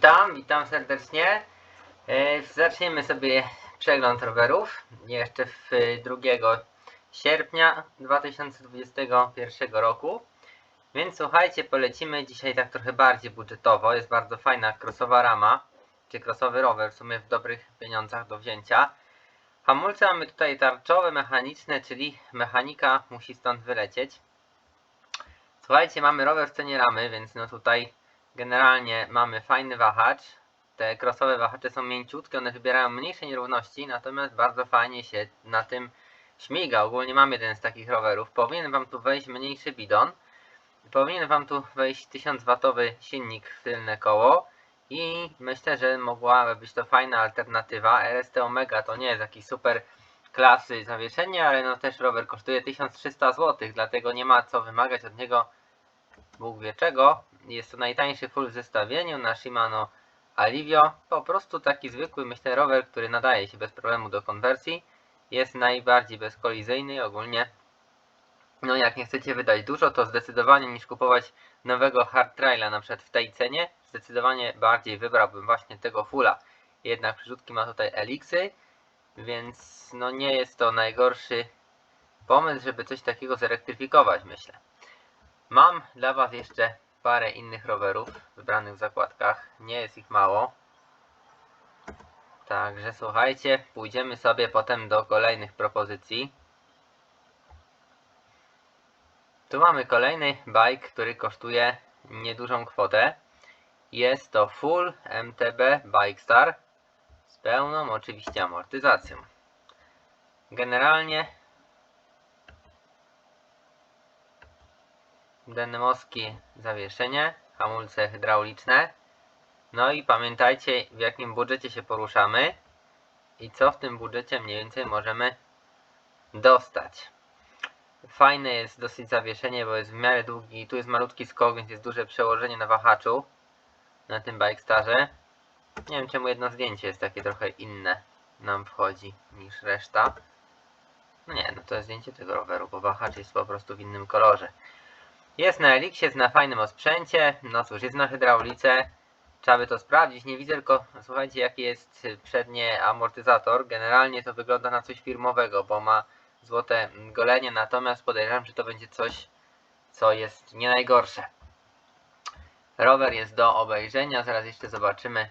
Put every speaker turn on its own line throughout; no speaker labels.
Witam, witam serdecznie. E, Zaczniemy sobie przegląd rowerów jeszcze w 2 sierpnia 2021 roku. Więc słuchajcie, polecimy dzisiaj tak trochę bardziej budżetowo. Jest bardzo fajna crossowa rama, czy crossowy rower w sumie w dobrych pieniądzach do wzięcia. Hamulce mamy tutaj tarczowe, mechaniczne, czyli mechanika musi stąd wylecieć. Słuchajcie, mamy rower w cenie ramy, więc no tutaj generalnie mamy fajny wahacz. Te crossowe wahacze są mięciutkie, one wybierają mniejsze nierówności, natomiast bardzo fajnie się na tym śmiga. Ogólnie mam jeden z takich rowerów. Powinien Wam tu wejść mniejszy bidon. Powinien Wam tu wejść 1000 watowy silnik w tylne koło. I myślę, że mogłaby być to fajna alternatywa. RST Omega to nie jest jakiś super klasy zawieszenie, ale no też rower kosztuje 1300 zł, dlatego nie ma co wymagać od niego Bóg wie czego. Jest to najtańszy full w zestawieniu na Shimano Alivio. Po prostu taki zwykły, myślę, rower, który nadaje się bez problemu do konwersji. Jest najbardziej bezkolizyjny ogólnie. No jak nie chcecie wydać dużo, to zdecydowanie niż kupować nowego hard traila na przykład w tej cenie, zdecydowanie bardziej wybrałbym właśnie tego fulla. Jednak przyrzutki ma tutaj eliksy, więc no nie jest to najgorszy pomysł, żeby coś takiego zelektryfikować, myślę. Mam dla Was jeszcze parę innych rowerów wybranych w zakładkach. Nie jest ich mało. Także słuchajcie, pójdziemy sobie potem do kolejnych propozycji. Tu mamy kolejny bike, który kosztuje niedużą kwotę. Jest to Full MTB Bike Star z pełną oczywiście amortyzacją. Generalnie denymowskie zawieszenie, hamulce hydrauliczne. No i pamiętajcie w jakim budżecie się poruszamy i co w tym budżecie mniej więcej możemy dostać. Fajne jest dosyć zawieszenie, bo jest w miarę długi. Tu jest malutki skok, więc jest duże przełożenie na wahaczu na tym Bike Starze. Nie wiem czemu jedno zdjęcie jest takie trochę inne nam wchodzi niż reszta. No nie, no to jest zdjęcie tego roweru, bo wahacz jest po prostu w innym kolorze. Jest na Elixie, na fajnym osprzęcie. No cóż, jest na hydraulice. Trzeba by to sprawdzić. Nie widzę tylko, słuchajcie, jaki jest przednie amortyzator. Generalnie to wygląda na coś firmowego, bo ma złote golenie. Natomiast podejrzewam, że to będzie coś, co jest nie najgorsze. Rower jest do obejrzenia. Zaraz jeszcze zobaczymy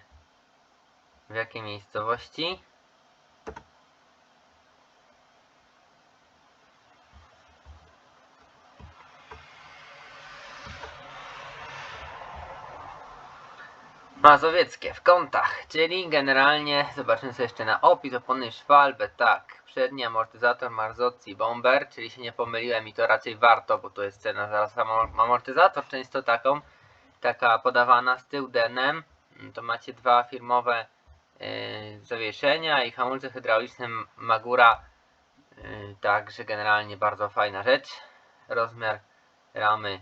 w jakiej miejscowości. Mazowieckie w kątach, czyli generalnie zobaczymy sobie jeszcze na opis opony Schwalbe, tak, przedni amortyzator Marzocchi Bomber, czyli się nie pomyliłem i to raczej warto, bo to jest cena za sam amortyzator, często taką, taka podawana z tył denem, to macie dwa firmowe yy, zawieszenia i hamulce hydrauliczne Magura, yy, także generalnie bardzo fajna rzecz, rozmiar ramy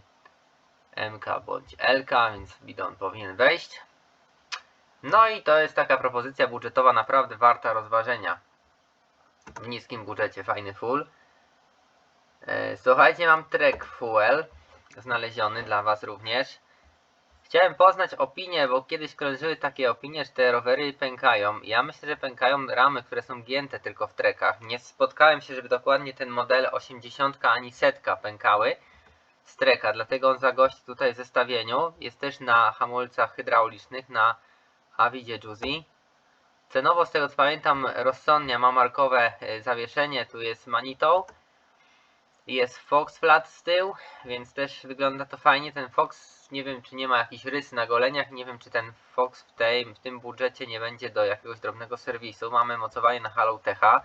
MK bądź LK, więc bidon powinien wejść. No i to jest taka propozycja budżetowa naprawdę warta rozważenia. W niskim budżecie fajny full. E, Słuchajcie, mam Trek Fuel znaleziony dla Was również. Chciałem poznać opinię, bo kiedyś krążyły takie opinie, że te rowery pękają. Ja myślę, że pękają ramy, które są gięte tylko w trekach. Nie spotkałem się, żeby dokładnie ten model 80 ani setka pękały z treka, dlatego on zagości tutaj w zestawieniu. Jest też na hamulcach hydraulicznych, na Avidzie Juicy. Cenowo z tego co pamiętam rozsądnie ma markowe e, zawieszenie, tu jest Manito. Jest Fox Flat z tyłu, więc też wygląda to fajnie. Ten Fox, nie wiem czy nie ma jakichś rys na goleniach, nie wiem czy ten Fox w, tej, w tym budżecie nie będzie do jakiegoś drobnego serwisu. Mamy mocowanie na Halo Techa.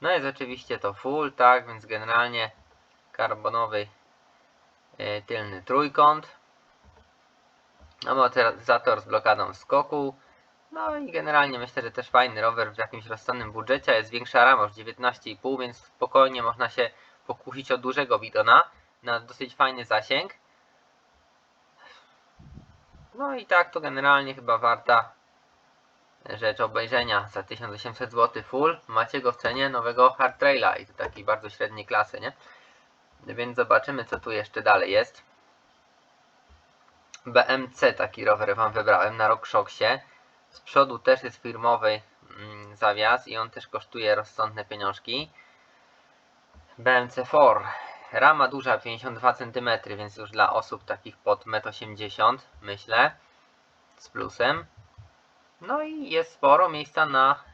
No jest oczywiście to full, tak, więc generalnie karbonowy e, tylny trójkąt amortyzator z blokadą skoku. No i generalnie myślę, że też fajny rower w jakimś rozsądnym budżecie. Jest większa rama, już 19,5, więc spokojnie można się pokusić o dużego bidona na dosyć fajny zasięg. No i tak to generalnie chyba warta rzecz obejrzenia za 1800 zł full. Macie go w cenie nowego hard traila i to takiej bardzo średniej klasy, nie? Więc zobaczymy co tu jeszcze dalej jest. BMC taki rower wam wybrałem na RockShoxie. Z przodu też jest firmowy mm, zawias i on też kosztuje rozsądne pieniążki. BMC4. Rama duża 52 cm, więc już dla osób takich pod 1,80 m myślę. Z plusem. No i jest sporo miejsca na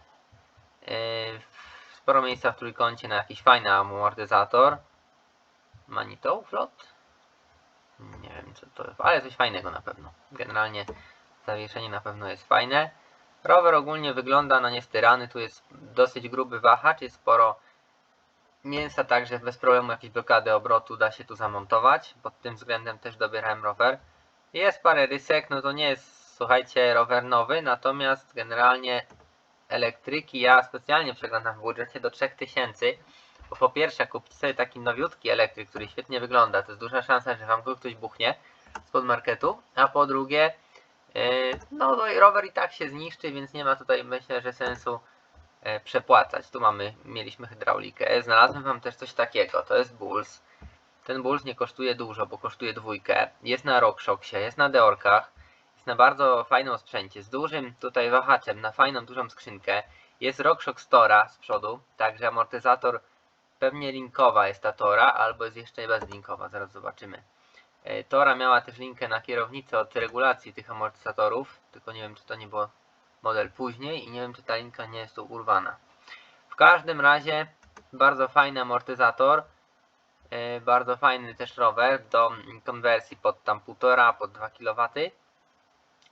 yy, sporo miejsca w trójkącie na jakiś fajny amortyzator. Manito Flot? Nie wiem co to jest, ale coś fajnego na pewno. Generalnie zawieszenie na pewno jest fajne. Rower ogólnie wygląda na niestyrany, tu jest dosyć gruby wahacz, jest sporo mięsa, także bez problemu jakieś blokady obrotu da się tu zamontować. Pod tym względem też dobierałem rower. Jest parę rysek, no to nie jest, słuchajcie, rower nowy, natomiast generalnie elektryki ja specjalnie przeglądam w budżecie do 3000, bo po pierwsze kupić sobie taki nowiutki elektryk, który świetnie wygląda, to jest duża szansa, że wam go ktoś buchnie spod marketu, a po drugie yy, no rower i tak się zniszczy, więc nie ma tutaj myślę, że sensu e, przepłacać. Tu mamy, mieliśmy hydraulikę. Znalazłem wam też coś takiego. To jest Bulls. Ten Bulls nie kosztuje dużo, bo kosztuje dwójkę. Jest na RockShoxie, jest na Deorkach. Jest na bardzo fajnym sprzęcie, z dużym tutaj wahaczem, na fajną, dużą skrzynkę. Jest RockShox Tora z przodu, także amortyzator pewnie linkowa jest ta Tora, albo jest jeszcze bezlinkowa, zaraz zobaczymy. E, Tora miała też linkę na kierownicę od regulacji tych amortyzatorów, tylko nie wiem czy to nie było model później i nie wiem czy ta linka nie jest tu urwana. W każdym razie bardzo fajny amortyzator, e, bardzo fajny też rower do konwersji pod tam 1,5 pod 2 kW.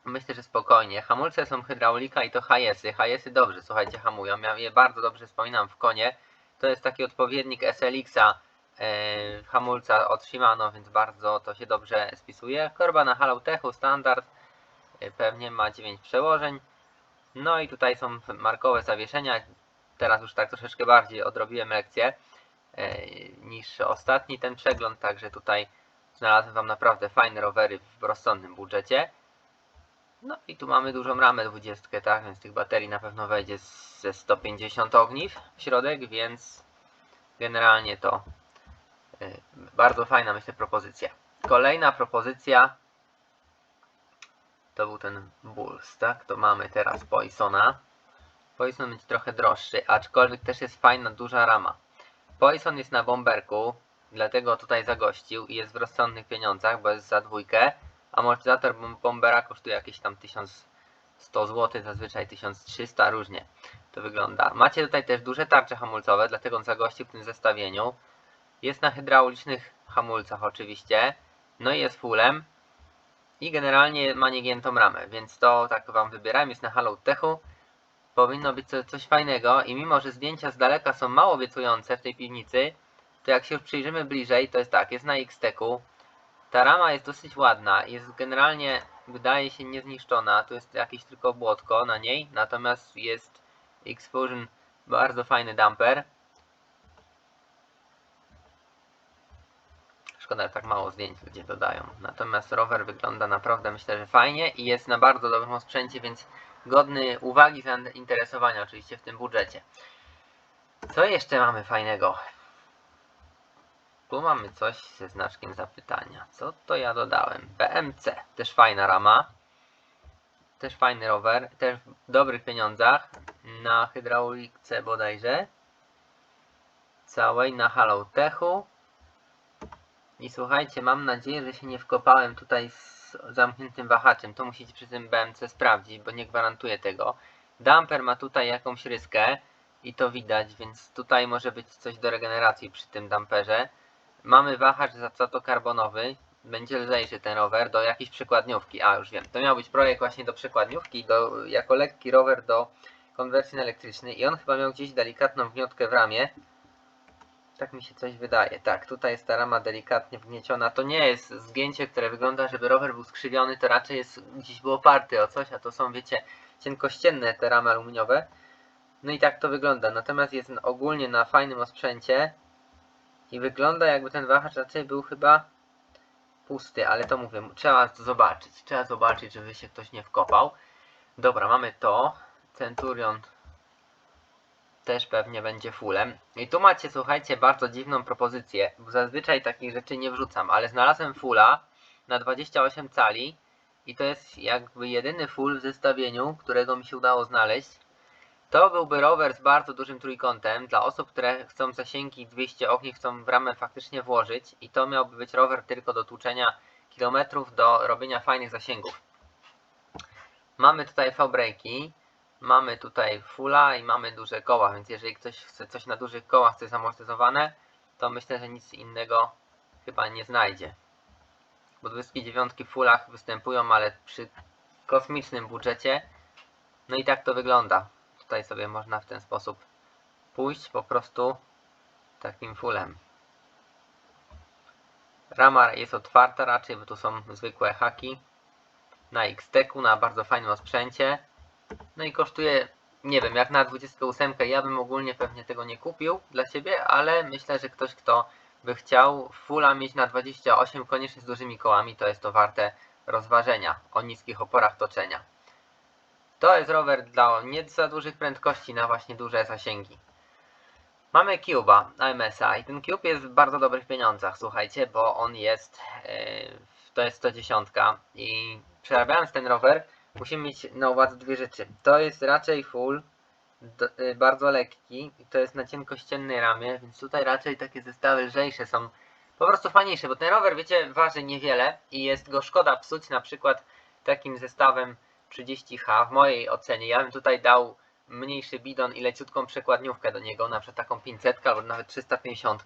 Myślę, że spokojnie. Hamulce są hydraulika i to HS-y. HS-y dobrze, słuchajcie, hamują. Ja je bardzo dobrze wspominam w konie. To jest taki odpowiednik SLX-a e, hamulca od Shimano, więc bardzo to się dobrze spisuje. Korba na Halautechu standard. E, pewnie ma 9 przełożeń. No i tutaj są markowe zawieszenia. Teraz już tak troszeczkę bardziej odrobiłem lekcję e, niż ostatni ten przegląd, także tutaj znalazłem Wam naprawdę fajne rowery w rozsądnym budżecie. No i tu mamy dużą ramę 20, tak, więc tych baterii na pewno wejdzie ze 150 ogniw w środek, więc generalnie to y, bardzo fajna myślę propozycja. Kolejna propozycja to był ten Bulls, tak? To mamy teraz Poisona. Poison będzie trochę droższy, aczkolwiek też jest fajna, duża rama. Poison jest na bomberku, dlatego tutaj zagościł i jest w rozsądnych pieniądzach, bo jest za dwójkę. Amortyzator bom- bombera kosztuje jakieś tam 1100 zł, zazwyczaj 1300, różnie to wygląda. Macie tutaj też duże tarcze hamulcowe, dlatego on zagościł w tym zestawieniu. Jest na hydraulicznych hamulcach oczywiście, no i jest fullem. I generalnie ma niegiętą ramę, więc to tak wam wybierałem, jest na Hollow Techu. Powinno być co, coś fajnego i mimo, że zdjęcia z daleka są mało obiecujące w tej piwnicy, to jak się już przyjrzymy bliżej, to jest tak, jest na X-Techu. Ta rama jest dosyć ładna, jest generalnie, wydaje się niezniszczona, tu jest jakieś tylko błotko na niej, natomiast jest X-Fusion, bardzo fajny damper. Szkoda, że tak mało zdjęć ludzie dodają. Natomiast rower wygląda naprawdę, myślę, że fajnie i jest na bardzo dobrym sprzęcie, więc godny uwagi, zainteresowania oczywiście w tym budżecie. Co jeszcze mamy fajnego? Tu mamy coś ze znaczkiem zapytania. Co to ja dodałem? BMC. Też fajna rama. Też fajny rower. Też w dobrych pieniądzach. Na hydraulice bodajże. Całej na Hollow Techu. I słuchajcie, mam nadzieję, że się nie wkopałem tutaj z zamkniętym wahaczem. To musicie przy tym BMC sprawdzić, bo nie gwarantuję tego. Damper ma tutaj jakąś ryskę i to widać, więc tutaj może być coś do regeneracji przy tym damperze. Mamy wahacz za co to karbonowy. Będzie lżejszy ten rower do jakiejś przekładniówki. A, już wiem. To miał być projekt właśnie do przekładniówki, do, jako lekki rower do konwersji na elektryczny. I on chyba miał gdzieś delikatną wgniotkę w ramię. Tak mi się coś wydaje. Tak, tutaj jest ta rama delikatnie wgnieciona. To nie jest zgięcie, które wygląda, żeby rower był skrzywiony. To raczej jest gdzieś był oparty o coś, a to są, wiecie, cienkościenne te ramy aluminiowe. No i tak to wygląda. Natomiast jest ogólnie na fajnym osprzęcie. I wygląda jakby ten wahacz raczej był chyba pusty, ale to mówię, trzeba to zobaczyć. Trzeba zobaczyć, żeby się ktoś nie wkopał. Dobra, mamy to. Centurion też pewnie będzie fullem. I tu macie, słuchajcie, bardzo dziwną propozycję, bo zazwyczaj takich rzeczy nie wrzucam, ale znalazłem fulla na 28 cali i to jest jakby jedyny full w zestawieniu, którego mi się udało znaleźć. To byłby rower z bardzo dużym trójkątem dla osób, które chcą zasięgi 200 ogni, chcą w ramę faktycznie włożyć i to miałby być rower tylko do tłuczenia kilometrów, do robienia fajnych zasięgów. Mamy tutaj V-braki, mamy tutaj fulla i mamy duże koła, więc jeżeli ktoś chce coś na dużych kołach, chce zamortyzowane, to myślę, że nic innego chyba nie znajdzie. Bo 29 w występują, ale przy kosmicznym budżecie. No i tak to wygląda. Tutaj sobie można w ten sposób pójść po prostu takim fullem. Rama jest otwarta raczej, bo tu są zwykłe haki. Na X-Teku, na bardzo fajnym osprzęcie. No i kosztuje, nie wiem, jak na 28 ja bym ogólnie pewnie tego nie kupił dla siebie, ale myślę, że ktoś, kto by chciał fulla mieć na 28 koniecznie z dużymi kołami, to jest to warte rozważenia o niskich oporach toczenia. To jest rower dla nie za dużych prędkości na właśnie duże zasięgi. Mamy Cuba AMS-a i ten Cube jest w bardzo dobrych pieniądzach, słuchajcie, bo on jest, yy, to jest 110 i przerabiając ten rower musimy mieć na uwadze dwie rzeczy. To jest raczej full, do, yy, bardzo lekki i to jest na cienkościennej ramie, więc tutaj raczej takie zestawy lżejsze są po prostu fajniejsze, bo ten rower, wiecie, waży niewiele i jest go szkoda psuć na przykład takim zestawem 30H w mojej ocenie. Ja bym tutaj dał mniejszy bidon i leciutką przekładniówkę do niego, na przykład taką 500 albo nawet 350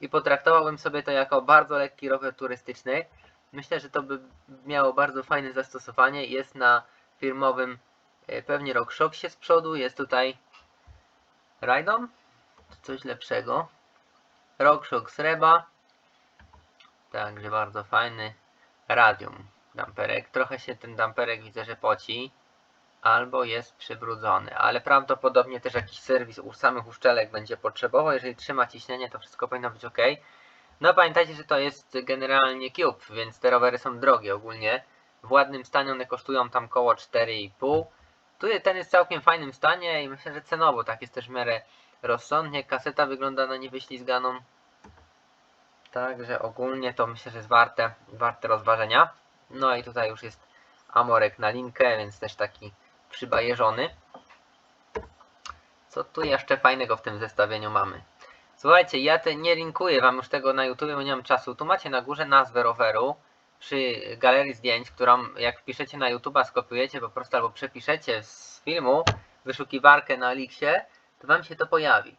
i potraktowałbym sobie to jako bardzo lekki rower turystyczny. Myślę, że to by miało bardzo fajne zastosowanie. Jest na firmowym e, pewnie RockShoxie z przodu, jest tutaj Rydon, coś lepszego. RockShox Reba, także bardzo fajny Radium damperek. Trochę się ten damperek widzę, że poci albo jest przybrudzony, ale prawdopodobnie też jakiś serwis u samych uszczelek będzie potrzebował. Jeżeli trzyma ciśnienie, to wszystko powinno być ok. No pamiętajcie, że to jest generalnie Cube, więc te rowery są drogie ogólnie. W ładnym stanie one kosztują tam koło 4,5. Tu ten jest w całkiem fajnym stanie i myślę, że cenowo tak jest też w miarę rozsądnie. Kaseta wygląda na niewyślizganą. Także ogólnie to myślę, że jest warte, warte rozważenia. No i tutaj już jest Amorek na linkę, więc też taki przybajeżony. Co tu jeszcze fajnego w tym zestawieniu mamy? Słuchajcie, ja te nie linkuję wam już tego na YouTube, bo nie mam czasu. Tu macie na górze nazwę roweru przy galerii zdjęć, którą jak wpiszecie na YouTube'a, skopiujecie po prostu albo przepiszecie z filmu wyszukiwarkę na Elixie, to wam się to pojawi.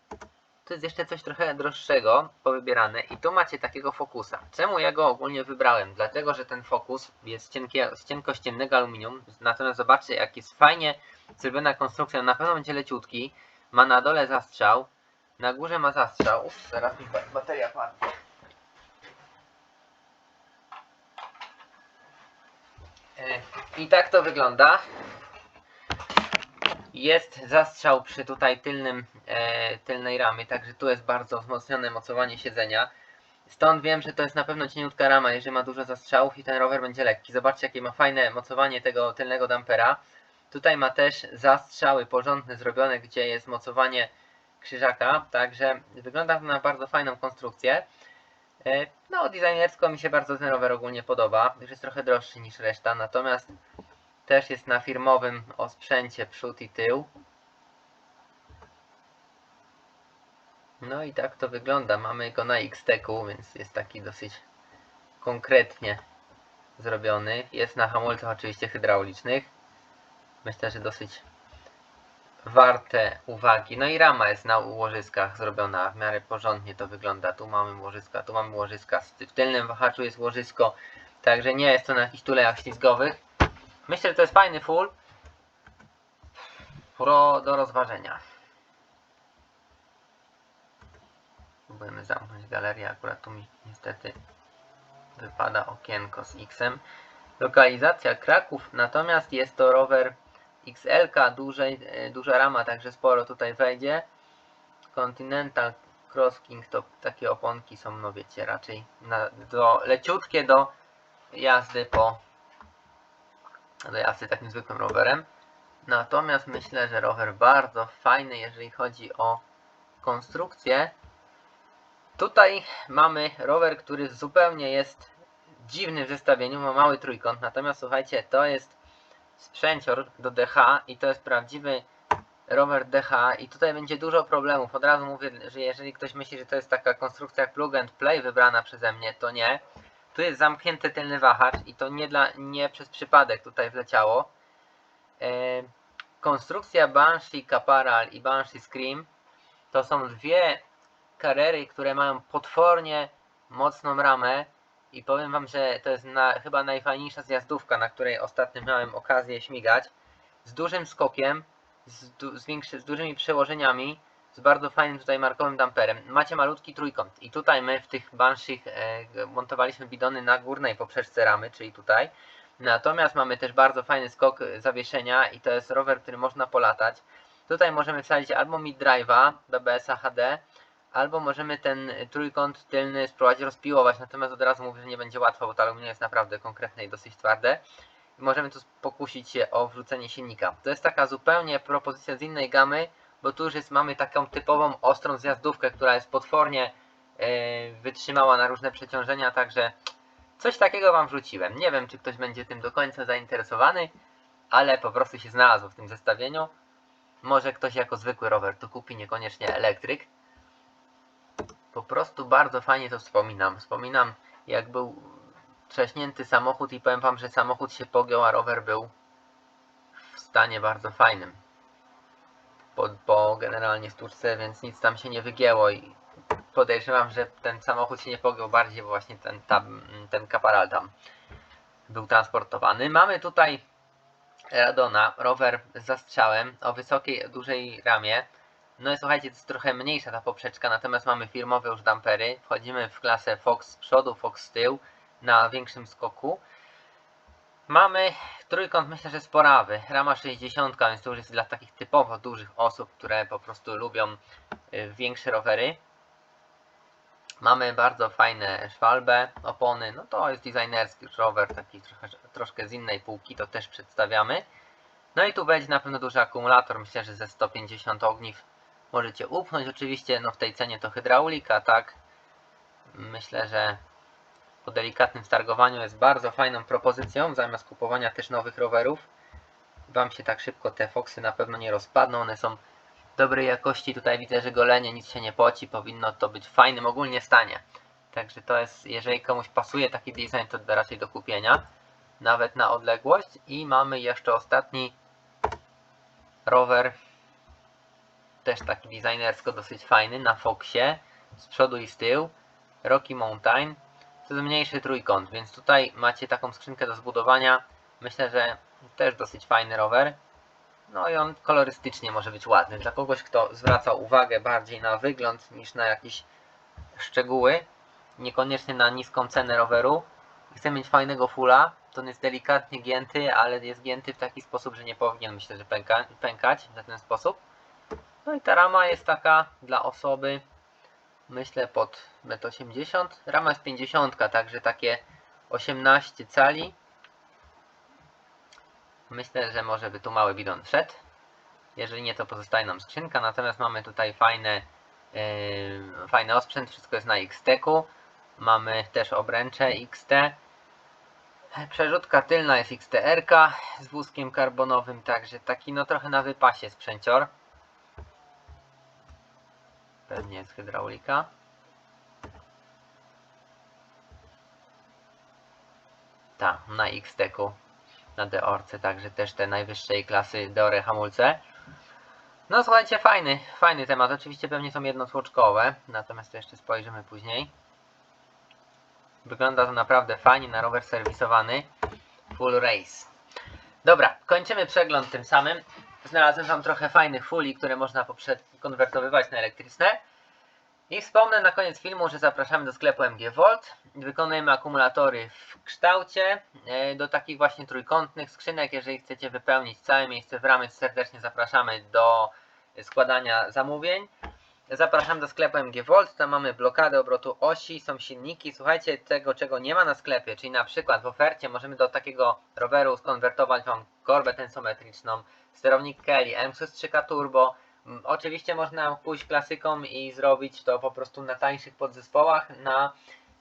Tu jest jeszcze coś trochę droższego powybierane i tu macie takiego fokusa. Czemu ja go ogólnie wybrałem? Dlatego, że ten fokus jest cienkie, z cienkościennego aluminium, natomiast zobaczcie jak jest fajnie zrobiona konstrukcja, na pewno będzie leciutki, ma na dole zastrzał, na górze ma zastrzał, Ups, zaraz mi bateria padnie. E, I tak to wygląda. Jest zastrzał przy tutaj tylnym, e, tylnej ramy, także tu jest bardzo wzmocnione mocowanie siedzenia. Stąd wiem, że to jest na pewno cieniutka rama, jeżeli ma dużo zastrzałów i ten rower będzie lekki. Zobaczcie jakie ma fajne mocowanie tego tylnego dampera. Tutaj ma też zastrzały porządne zrobione, gdzie jest mocowanie krzyżaka, także wygląda to na bardzo fajną konstrukcję. E, no, designersko mi się bardzo ten rower ogólnie podoba. Już jest trochę droższy niż reszta, natomiast też jest na firmowym osprzęcie przód i tył. No i tak to wygląda. Mamy go na X-Teku, więc jest taki dosyć konkretnie zrobiony. Jest na hamulcach oczywiście hydraulicznych. Myślę, że dosyć warte uwagi. No i rama jest na łożyskach zrobiona w miarę porządnie to wygląda. Tu mamy łożyska, tu mamy łożyska. W tylnym wahaczu jest łożysko, także nie jest to na jakichś tulejach ślizgowych. Myślę, że to jest fajny full pro do rozważenia. Próbujemy zamknąć galerię, akurat tu mi niestety wypada okienko z X-em. Lokalizacja Kraków, natomiast jest to rower XL, dużej, e, duża rama, także sporo tutaj wejdzie. Continental Cross King to takie oponki są, no wiecie, raczej na, do, leciutkie do jazdy po do jazdy takim zwykłym rowerem. Natomiast myślę, że rower bardzo fajny, jeżeli chodzi o konstrukcję. Tutaj mamy rower, który zupełnie jest dziwny w zestawieniu, ma mały trójkąt, natomiast słuchajcie, to jest sprzęcior do DH i to jest prawdziwy rower DH i tutaj będzie dużo problemów. Od razu mówię, że jeżeli ktoś myśli, że to jest taka konstrukcja plug and play wybrana przeze mnie, to nie. Tu jest zamknięty tylny wahacz i to nie, dla, nie przez przypadek tutaj wleciało. E, konstrukcja Banshee Caparal i Banshee Scream to są dwie karery, które mają potwornie mocną ramę i powiem wam, że to jest na, chyba najfajniejsza zjazdówka, na której ostatnio miałem okazję śmigać. Z dużym skokiem, z, du, z, z dużymi przełożeniami, z bardzo fajnym tutaj markowym damperem. Macie malutki trójkąt i tutaj my w tych Banshee e, montowaliśmy bidony na górnej poprzeczce ramy, czyli tutaj. Natomiast mamy też bardzo fajny skok zawieszenia i to jest rower, który można polatać. Tutaj możemy wsadzić albo mid drive'a BBS-a HD, albo możemy ten trójkąt tylny spróbować rozpiłować, natomiast od razu mówię, że nie będzie łatwo, bo aluminium jest naprawdę konkretne i dosyć twarde. Możemy tu pokusić się o wrzucenie silnika. To jest taka zupełnie propozycja z innej gamy, bo tu już jest, mamy taką typową ostrą zjazdówkę, która jest potwornie yy, wytrzymała na różne przeciążenia, także coś takiego Wam wrzuciłem. Nie wiem, czy ktoś będzie tym do końca zainteresowany, ale po prostu się znalazł w tym zestawieniu. Może ktoś jako zwykły rower to kupi, niekoniecznie elektryk. Po prostu bardzo fajnie to wspominam. Wspominam jak był trzaśnięty samochód i powiem wam, że samochód się pogiął, a rower był w stanie bardzo fajnym. Po, po generalnie stłuczce, więc nic tam się nie wygięło i podejrzewam, że ten samochód się nie pogiął bardziej, bo właśnie ten, tam, ten kaparal tam był transportowany. Mamy tutaj Radona, rower z zastrzałem o wysokiej, dużej ramie. No i słuchajcie, to jest trochę mniejsza ta poprzeczka, natomiast mamy firmowe już dampery. Wchodzimy w klasę Fox z przodu, Fox z tyłu na większym skoku. Mamy trójkąt, myślę, że sporawy. Rama 60, więc to już jest dla takich typowo dużych osób, które po prostu lubią y, większe rowery. Mamy bardzo fajne szwalbe, opony. No to jest designerski rower, taki trochę, troszkę z innej półki, to też przedstawiamy. No i tu będzie na pewno duży akumulator, myślę, że ze 150 ogniw możecie upchnąć. Oczywiście no w tej cenie to hydraulika, tak. Myślę, że po delikatnym stargowaniu jest bardzo fajną propozycją, zamiast kupowania też nowych rowerów. Wam się tak szybko te Foxy na pewno nie rozpadną, one są dobrej jakości. Tutaj widzę, że golenie nic się nie poci, powinno to być w fajnym ogólnie stanie. Także to jest, jeżeli komuś pasuje taki design, to raczej do kupienia. Nawet na odległość. I mamy jeszcze ostatni rower. Też taki designersko dosyć fajny na Foxie. Z przodu i z tyłu. Rocky Mountain. To jest mniejszy trójkąt, więc tutaj macie taką skrzynkę do zbudowania. Myślę, że też dosyć fajny rower. No i on kolorystycznie może być ładny. Dla kogoś, kto zwraca uwagę bardziej na wygląd niż na jakieś szczegóły, niekoniecznie na niską cenę roweru, chce mieć fajnego fulla, to on jest delikatnie gięty, ale jest gięty w taki sposób, że nie powinien myślę, że pęka, pękać w ten sposób. No i ta rama jest taka dla osoby, myślę pod 1,80 m. Rama jest 50, także takie 18 cali Myślę, że może by tu mały bidon wszedł. Jeżeli nie, to pozostaje nam skrzynka. Natomiast mamy tutaj fajne, yy, fajny osprzęt. Wszystko jest na XT-ku. Mamy też obręcze XT. Przerzutka tylna jest XTR-ka z wózkiem karbonowym, także taki no trochę na wypasie sprzęcior. Pewnie jest hydraulika. Tak, na XT-ku na Deorce, także też te najwyższej klasy Deore hamulce. No słuchajcie, fajny, fajny temat. Oczywiście pewnie są jednotłoczkowe, natomiast to jeszcze spojrzymy później. Wygląda to naprawdę fajnie na rower serwisowany. Full race. Dobra, kończymy przegląd tym samym. Znalazłem Wam trochę fajnych fuli, które można konwertowywać na elektryczne. I wspomnę na koniec filmu, że zapraszamy do sklepu MG Volt. Wykonujemy akumulatory w kształcie e, do takich właśnie trójkątnych skrzynek. Jeżeli chcecie wypełnić całe miejsce w ramy, serdecznie zapraszamy do składania zamówień. Zapraszam do sklepu MG Volt, tam mamy blokadę obrotu osi, są silniki. Słuchajcie, tego czego nie ma na sklepie, czyli na przykład w ofercie możemy do takiego roweru skonwertować Wam korbę tensometryczną, sterownik Kelly, MXUS 3K Turbo, Mm, oczywiście można pójść klasyką i zrobić to po prostu na tańszych podzespołach na,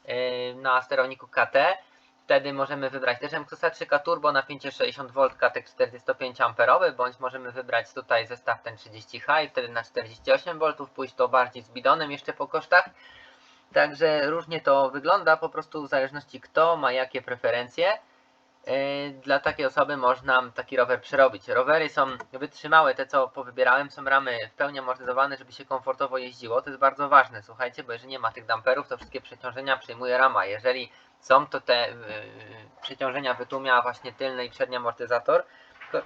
yy, na sterowniku KT. Wtedy możemy wybrać też MQSa 3K Turbo na 560V katek 45 A, bądź możemy wybrać tutaj zestaw ten 30H i wtedy na 48V pójść to bardziej z bidonem jeszcze po kosztach. Także różnie to wygląda, po prostu w zależności kto ma jakie preferencje. Yy, Dla takiej osoby można taki rower przerobić. Rowery są wytrzymałe, te co powybierałem, są ramy w pełni amortyzowane, żeby się komfortowo jeździło. To jest bardzo ważne, słuchajcie, bo jeżeli nie ma tych damperów, to wszystkie przeciążenia przejmuje rama. Jeżeli są, to te yy, przeciążenia wytłumia właśnie tylny i przedni amortyzator. To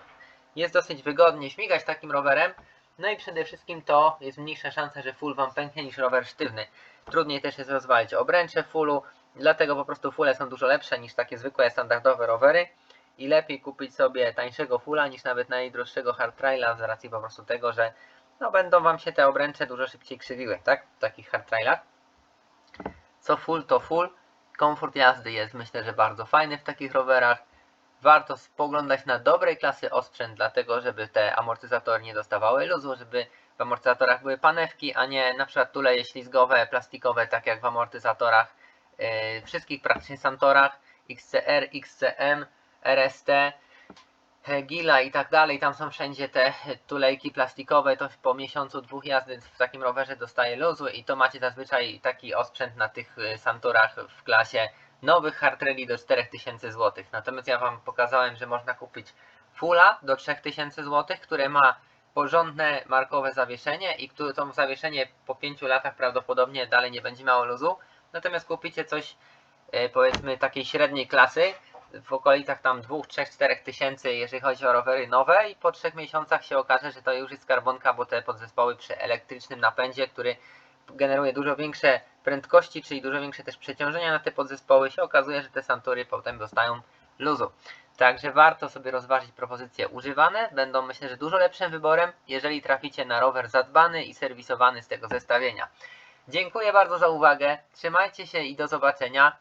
jest dosyć wygodnie śmigać takim rowerem. No i przede wszystkim to jest mniejsza szansa, że full wam pęknie niż rower sztywny. Trudniej też jest rozwalić obręcze fullu, dlatego po prostu fulle są dużo lepsze niż takie zwykłe standardowe rowery i lepiej kupić sobie tańszego fulla niż nawet najdroższego hard traila z racji po prostu tego, że no będą wam się te obręcze dużo szybciej krzywiły, tak? W takich hard trailach. Co full to full. Komfort jazdy jest myślę, że bardzo fajny w takich rowerach. Warto spoglądać na dobrej klasy osprzęt, dlatego żeby te amortyzatory nie dostawały luzu, żeby w amortyzatorach były panewki, a nie na przykład tuleje ślizgowe, plastikowe, tak jak w amortyzatorach wszystkich praktycznie Santorach, XCR, XCM, RST, e, Gila i tak dalej. Tam są wszędzie te tulejki plastikowe, to po miesiącu, dwóch jazdy w takim rowerze dostaje luzu i to macie zazwyczaj taki osprzęt na tych y, Santorach w klasie nowych hard rally do 4000 zł. Natomiast ja Wam pokazałem, że można kupić Fulla do 3000 zł, które ma porządne markowe zawieszenie i które to zawieszenie po 5 latach prawdopodobnie dalej nie będzie miało luzu. Natomiast kupicie coś e, powiedzmy takiej średniej klasy w okolicach tam 2, 3, 4 tysięcy, jeżeli chodzi o rowery nowe i po 3 miesiącach się okaże, że to już jest karbonka, bo te podzespoły przy elektrycznym napędzie, który generuje dużo większe prędkości, czyli dużo większe też przeciążenia na te podzespoły, się okazuje, że te Santury potem dostają luzu. Także warto sobie rozważyć propozycje używane, będą myślę, że dużo lepszym wyborem, jeżeli traficie na rower zadbany i serwisowany z tego zestawienia. Dziękuję bardzo za uwagę, trzymajcie się i do zobaczenia.